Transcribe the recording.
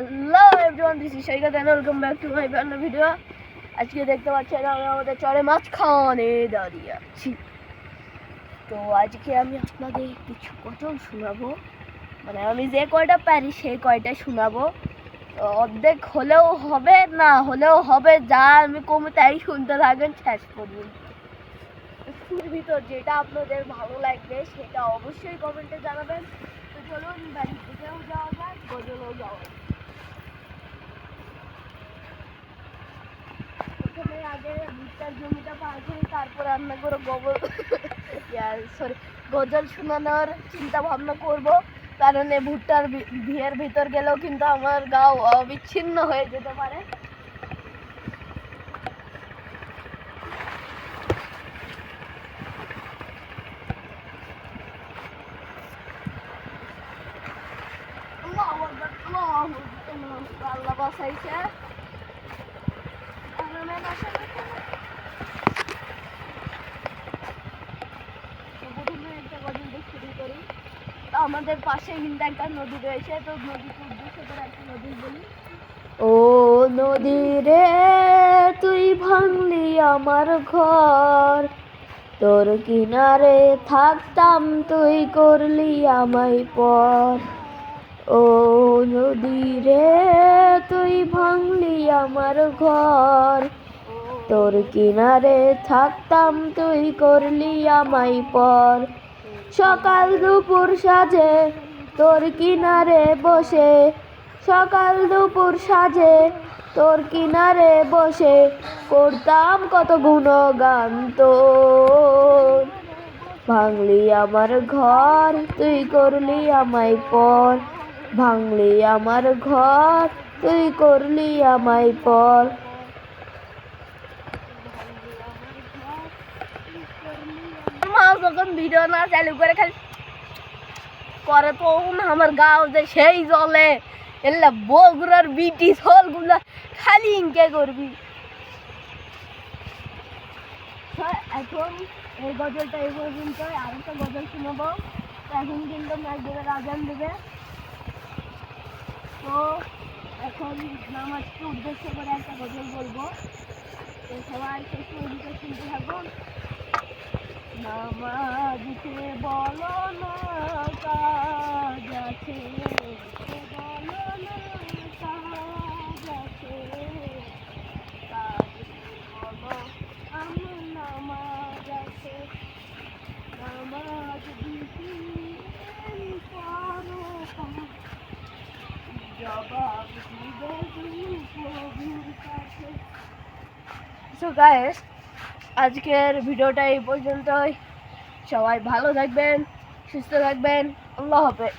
Hello everyone this is Shaika then welcome back to my band video আজকে দেখতে পাচ্ছেন আমি আমাদের চরে মাঝখানে দাঁড়িয়ে আছি। তো আজকে আমি আপনাদের কিছু গজল শোনাবো। মানে আমি যে কয়টা পারি সেই কয়টা শোনাবো। অর্ধেক হলেও হবে, না হলেও হবে, যা আমি কমে তাই শুনতে থাকেন শেষ পর্যন্ত। এর ভিতর যেটা আপনাদের ভালো লাগবে সেটা অবশ্যই কমেন্টে জানাবেন। তো চলুন বাড়ি থেকেও যাওয়া যাক, গজলও যাওয়া যাক। প্রথমে আগে ভুট্টার জমিটা পার করি তারপর রান্না করে গোবর সরি গজল শোনানোর চিন্তা ভাবনা করব। কারণ এই ভুট্টার বিয়ের ভিতর গেলেও কিন্তু আমার গাও অবিচ্ছিন্ন হয়ে যেতে পারে। আল্লাহু আকবার, আল্লাহু আকবার, আল্লাহ বাঁচাইছে আল্লাহ বাঁচাইছে। তো প্রথমে একটা গজল দিয়ে শুরু করি তো আমাদের পাশে কিন্তু একটা নদী রয়েছে, তো নদী ও নদী রে, তুই ভাঙলি আমার ঘর। তোর কিনারে থাকতাম, তুই করলি আমায় পর। ও নদী রে, তুই ভাঙলি আমার ঘর। তোর কিনারে থাকতাম তুই করলি আমায় পর। সকাল দুপুর সাজে তোর কিনারে বসে। সকাল দুপুর সাজে তোর কিনারে বসে। করতাম কত গুণগান তোর। ভাঙলি আমার ঘর, তুই করলি আমায় পর। ভাঙলি আমার ঘর তুই করলি আমায় পর। যখন ভিডিও না চালু করে খালি করে তখন আমার গাও যে সেই জলে। এলে বগুড়ার বিটি ছলগুলা খালি ইনকে করবি। এখন এই গজলটা এই পর্যন্ত, আর একটা গজল শুনব। এখন কিন্তু নাইজেরিয়ার আজান দেবে। তো এখন নামাজকে উদ্দেশ্য করে একটা গজল বলব। সবাই শেষ পর্যন্ত শুনতে থাকুন নামাজকে বলো না, কাজ আছে বলো না কাজ আছে কাজকে বলো আমার নামাজ আছে নামাজ দিদি পারো জবাব দিবে তুমি প্রভুর কাছে সো গায়েস আজকের ভিডিওটা এই পর্যন্তই। সবাই ভালো থাকবেন সুস্থ থাকবেন। আল্লাহ হাফেজ।